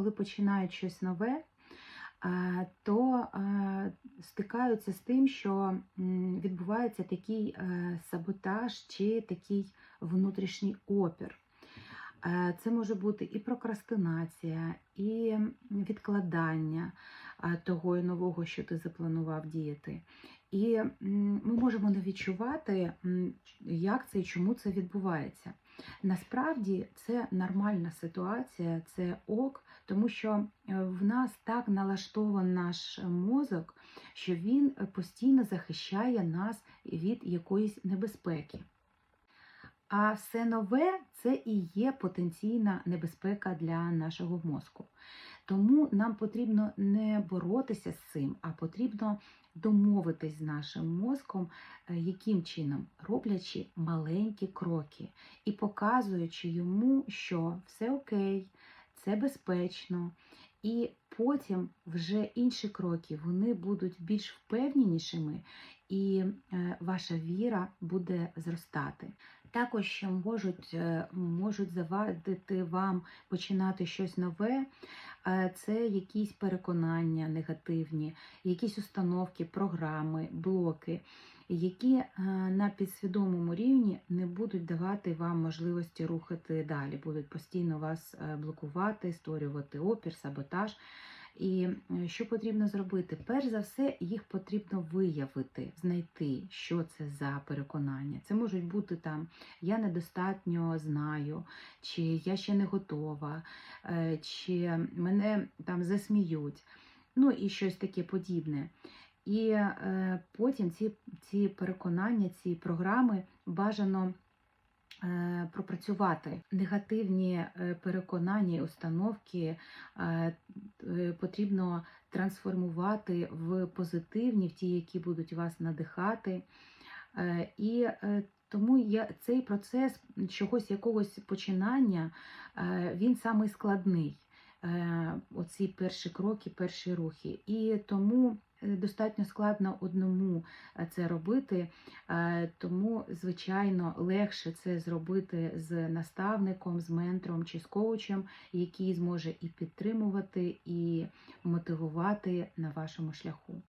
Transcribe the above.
Коли починають щось нове, е, то е, стикаються з тим, що відбувається такий е, саботаж чи такий внутрішній опір. Це може бути і прокрастинація, і відкладання того і нового, що ти запланував діяти. І ми можемо не відчувати, як це і чому це відбувається. Насправді це нормальна ситуація, це ок, тому що е, в нас так налаштований наш мозок, що він постійно захищає нас від якоїсь небезпеки. А все нове це і є потенційна небезпека для нашого мозку. Тому нам потрібно не боротися з цим, а потрібно домовитись з нашим мозком, е, яким чином роблячи маленькі кроки і показуючи йому, що все окей, це безпечно. І потім вже інші кроки вони будуть більш впевненішими, і е, ваша віра буде зростати. Також можуть, е, можуть завадити вам починати щось нове, е, це якісь переконання негативні, якісь установки, програми, блоки, які на підсвідомому рівні не будуть давати вам можливості рухати далі, будуть постійно вас блокувати, створювати опір, саботаж. І е, що потрібно зробити? Перш за все, їх потрібно виявити, знайти, що це за переконання. Це можуть бути там я недостатньо знаю, чи я ще не готова, е, чи мене там засміють, ну і щось таке подібне. І е, потім ці, ці переконання, ці програми бажано е, пропрацювати. Негативні е, переконання і установки е, потрібно трансформувати в позитивні, в ті, які будуть вас надихати. Е, І е, тому я, цей процес чогось, якогось починання, е, він самий складний. Е, Оці перші кроки, перші рухи. І тому е, достатньо складно одному е, це робити, е, тому, звичайно, легше це зробити з наставником, з ментором чи з коучем, який зможе і підтримувати, і мотивувати на вашому шляху.